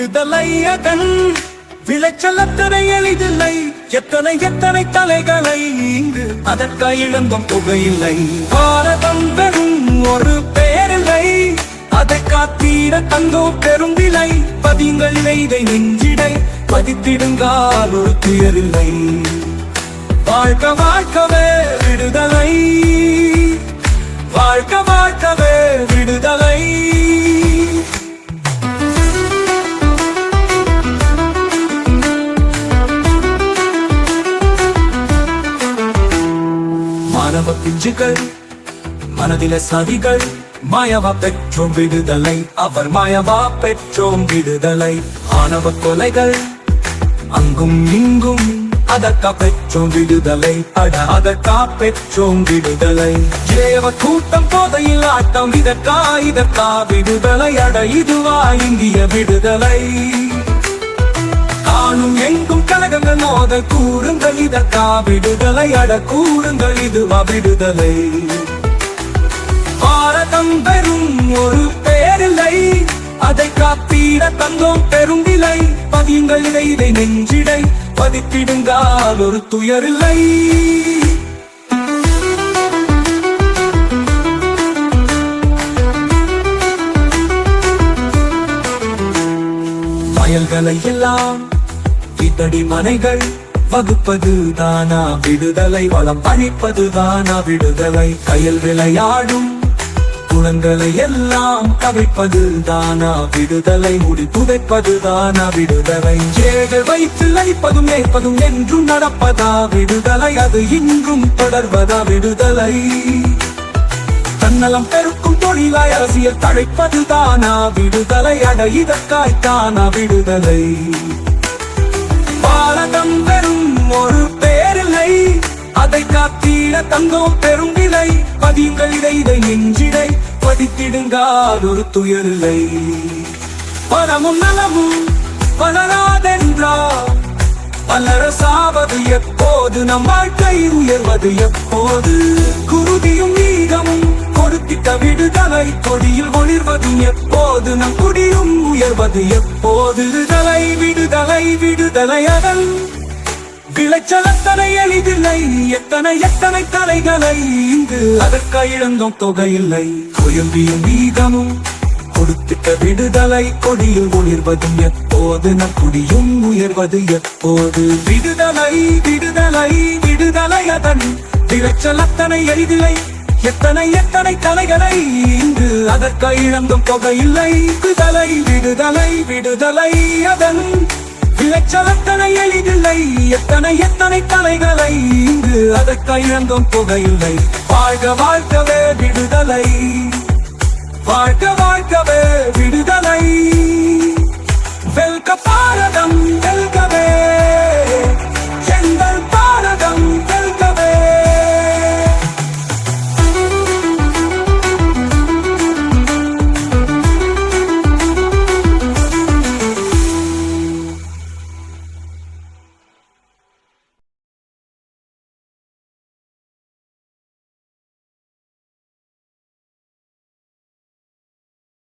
விடுதலை அதன் விளைச்சல் அத்தனை எளிதில்லை. எத்தனை எத்தனை தலைகளை இங்கு அதற்காக இழந்தும் புகையில்லை பாரதம் வெறும் ஒரு பேரில்லை. அதை காத்தீர தங்கோ பெரும் விலை. பதிங்கள் இதை நெஞ்சிடை. பதித்திடுங்கால் ஒரு துயரில்லை. வாழ்க வாழ்க்கவே விடுதலை. வாழ்க வாழ்க்கவே விடுதலை. மாணவ மனதில சதிகள் மாயவா பெற்றோம் விடுதலை அவர் மாயவா பெற்றோம் விடுதலை. ஆணவ கொலைகள் அங்கும் இங்கும் அதற்கா பெற்றோம் விடுதலை. அட அதற்கா பெற்றோம் விடுதலை. ஜேவ கூட்டம் போதையில் ஆட்டம் இதற்கா இதற்கா விடுதலை. அட இதுவா இந்திய விடுதலை. காணும் எங்கும் மோத கூறுங்கள் இதற்கா விடுதலை அட கூறுங்கள் இதுவா விடுதலை. பாரதம் பெறும் ஒரு பேரில்லை அதை காப்பீட தந்தோம் பெரும் விலை பதியுங்கள் இதை இதை நெஞ்சிடை பதிப்பிடுங்கால் ஒரு துயரில்லை. வயல்களை எல்லாம் வித்தடி மனைகள் வகுப்பது தானா? விடுதலை வளம் பழிப்பது தானா? விடுதலை கையில் விளையாடும் குணங்களை எல்லாம் கவிப்பது தானா? விடுதலை முடி புதைப்பது தானா? விடுதலை ஏழை வைத்து லைப்பதும் ஏற்பதும் என்றும் நடப்பதா? விடுதலை அது இன்றும் தொடர்வதா? விடுதலை தன்னலம் பெருக்கும் தொழிலாய் அரசியல் தழைப்பது தானா? விடுதலை அட இதற்காய் தானா? விடுதலை பாரதம் பெறும் ஒரு பேரில்லை. அதை காத்தீர தங்கம் பெரும் விலை. பதியுங்கள் இதை இதை நெஞ்சிடை. பதித்திடுங்கால் ஒரு துயரில்லை. பணமும் நலமும் வளராதென்றா. பலரசாவது எப்போது நம் வாழ்க்கை உயர்வது எப்போது? குருதியும் நீகமும் கொடுத்திட்ட விடுதலை கொடியில் ஒளிர்வது எப்போது? நம் குடியும் உயர்வது எப்போது? விடுதலை விடுதலை விடுதலை அதன் விளைச்சல் அத்தனை எளிதில்லை. எத்தனை எத்தனை தலைகளை இங்கு அதற்க இழந்தோம் தொகையில்லை. கொயம்பியும் வீதமும் கொடுத்திட்ட விடுதலை கொடியில் ஒளிர்வதும் எப்போது? நம் குடியும் உயர்வது எப்போது? விடுதலை விடுதலை விடுதலை அதன் விளைச்சல் அத்தனை எளிதில்லை. எத்தனை எத்தனை தலைகளை இங்கு அதற்கு இழந்தும் தொகையில்லை. விடுதலை விடுதலை விடுதலை அதன் விளைச்சலத்தனை எளிதில்லை. எத்தனை எத்தனை தலைகளை இங்கு அதற்கு இழந்தும் தொகையில்லை. வாழ்க வாழ்க்கவே விடுதலை. வாழ்க வாழ்க்கவே